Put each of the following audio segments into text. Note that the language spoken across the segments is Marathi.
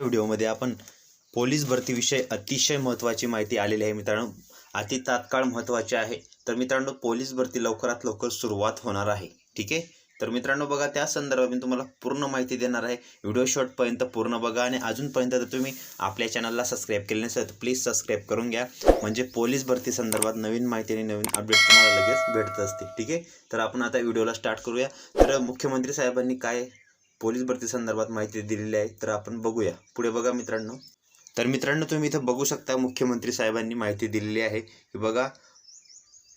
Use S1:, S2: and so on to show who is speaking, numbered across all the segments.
S1: व्हिडिओमध्ये आपण पोलीस भरतीविषयी अतिशय महत्त्वाची माहिती आलेली आहे मित्रांनो. अति तात्काळ महत्त्वाचे आहे. तर मित्रांनो पोलीस भरती लवकरात लवकर सुरुवात होणार आहे. ठीक आहे? तर मित्रांनो बघा त्या संदर्भात मी तुम्हाला पूर्ण माहिती देणार आहे. व्हिडिओ शॉर्टपर्यंत पूर्ण बघा आणि अजूनपर्यंत जर तुम्ही आपल्या चॅनलला सबस्क्राईब केले नसेल तर प्लीज सबस्क्राईब करून घ्या. म्हणजे पोलीस भरती संदर्भात नवीन माहिती आणि नवीन अपडेट तुम्हाला लगेच भेटत असते ठीक आहे? तर आपण आता व्हिडिओला स्टार्ट करूया. तर मुख्यमंत्री साहेबांनी काय पोलीस भरती संदर्भात माहिती दिलेली आहे तर आपण बघूया. पुढे बघा मित्रांनो. तर मित्रांनो तुम्ही इथं बघू शकता मुख्यमंत्री साहेबांनी माहिती दिलेली आहे की बघा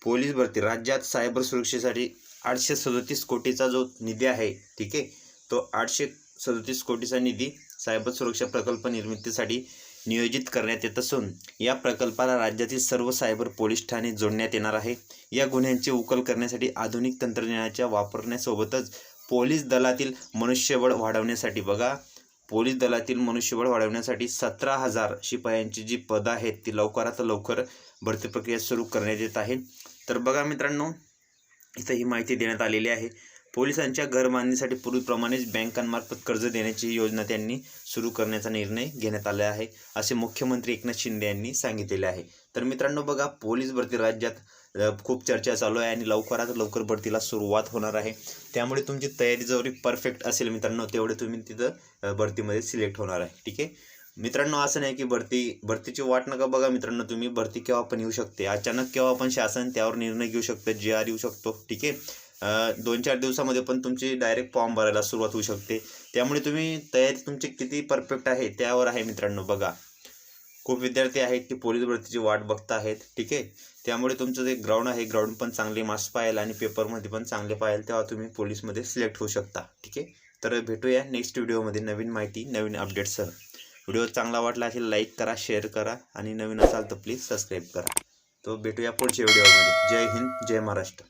S1: पोलीस भरती राज्यात सायबर सुरक्षेसाठी आठशे सदोतीस कोटीचा जो निधी आहे ठीक आहे तो आठशे सदोतीस कोटीचा निधी सायबर सुरक्षा प्रकल्प निर्मितीसाठी नियोजित करण्यात येत असून या प्रकल्पाला राज्यातील सर्व सायबर पोलीस ठाणे जोडण्यात येणार आहे. या गुन्ह्यांची उकल करण्यासाठी आधुनिक तंत्रज्ञानाच्या वापरण्यासोबतच पोलीस दलातील मनुष्यबळ वाढवण्यासाठी बघा. पोलीस दलातील मनुष्यबळ वाढवण्यासाठी सतरा हजार शिपायांची जी पदं आहेत ती लवकरात लवकर भरती प्रक्रिया सुरू करण्यात येत आहे. तर बघा मित्रांनो इथं ही माहिती देण्यात आलेली आहे. पोलिसांच्या घरबांधणीसाठी पूर्वीप्रमाणेच बँकांमार्फत कर्ज देण्याची योजना त्यांनी सुरू करण्याचा निर्णय घेण्यात आला आहे असे मुख्यमंत्री एकनाथ शिंदे यांनी सांगितलेले आहे. तर मित्रांनो बघा पोलीस भरती राज्यात खूप चर्चा चालू आहे आणि लवकरात लवकर भरतीला सुरुवात होणार आहे. त्यामुळे तुमची तयारी जेवढी परफेक्ट असेल मित्रांनो तेवढे तुम्ही तिथं भरतीमध्ये सिलेक्ट होणार आहे. ठीक आहे? मित्रांनो असं नाही की भरती भरतीची वाट नका बघा मित्रांनो तुम्ही. भरती केव्हा पण येऊ शकते. अचानक केव्हा पण शासन त्यावर निर्णय घेऊ शकतं जे आर येऊ शकतो. ठीक आहे? दोन चार दिवसामध्ये पण तुमची डायरेक्ट फॉर्म भरायला सुरुवात होऊ शकते. त्यामुळे तुम्ही तयारी तुमची किती परफेक्ट आहे त्यावर आहे मित्रांनो बघा. खूप विद्यार्थी आहेत की पोलीस भरतीची वाट बघत आहेत ठीक आहे? त्यामुळे तुमचं जे ग्राउंड आहे ग्राउंड पण चांगले मार्क्स पाहिल आणि पेपरमध्ये पण चांगले पाहिल तेव्हा तुम्ही पोलीसमध्ये सिलेक्ट होऊ शकता ठीक आहे? तर भेटूया नेक्स्ट व्हिडिओमध्ये नवीन माहिती नवीन अपडेटसह व्हिडिओ चांगला वाटला असेल लाईक करा शेअर करा आणि नवीन असाल तर प्लीज सबस्क्राईब करा. तो भेटूया पुढच्या व्हिडिओमध्ये जय हिंद जय महाराष्ट्र.